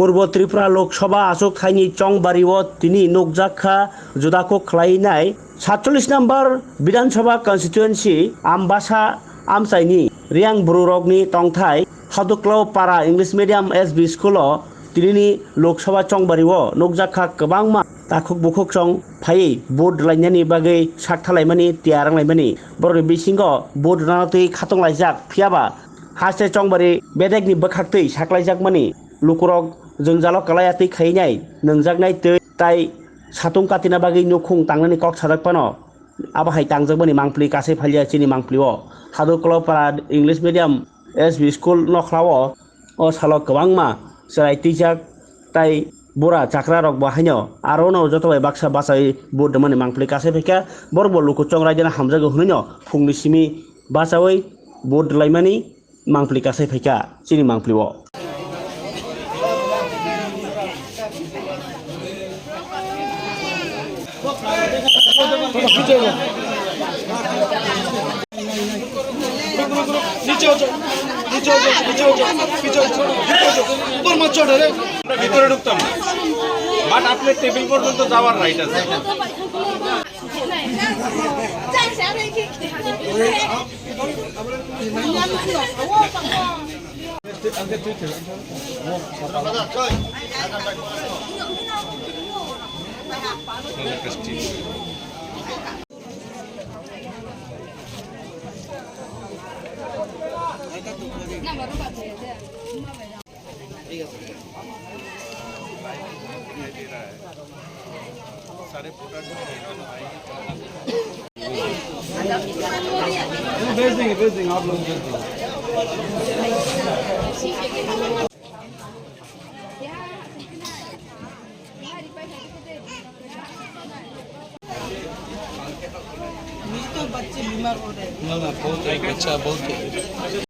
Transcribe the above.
পূর্ব ত্রিপুরা লোকসভা আসক চং চংবাড়িও তিনি নোকজাক্ষা জোদাকো খ্লাইনাই সাতচল্লিশ নম্বর বিধানসভা কনস্টিটুয়েন্সি আমবাসা, আমসাইনি, রিয়াং ব্রুরগনি টংথাই হাদুক্লাও পাড়া, English medium S B school তিনি লোকসভা চং চংবাড়িও নোকজাক্ষা কবাং মা তাকুক বুকুক চং ফাই বোট লাইনানি বাকে সাকথালাইমানি তিয়ারাংলাইমানি বড় বিসিংগ বোট রানাতৈ খাতংলাইজাক ফিয়াবা। হাসে চংবারি বেদেগনি সাকলাইজাক মানে লুকুরক जोंजाल' कालायातै खायनाय नोंजागनाय तै ताय साtung katina bagi nyukung tangnani kok sadak pano abahai tangjak bani mangpli kasai phalia chini mangpli o hadu klo para english medium SB school no khlawo o salo kwbangma serai tijak tai bora chakra rok bahaino aro no joto bai baksa basai bud mani mangpli kasai pheka borbo luku chong raijana hamjago hunino phungni simi basawi ভিতরে ঢুকতাম but আপনার table পর্যন্ত যাওয়ার right আছে। सारे photo भेज देंगे भेज देंगे आप लोग भेज देंगे बच्चे बीमार हो रहे हैं ना ना बहुत अच्छा बहुत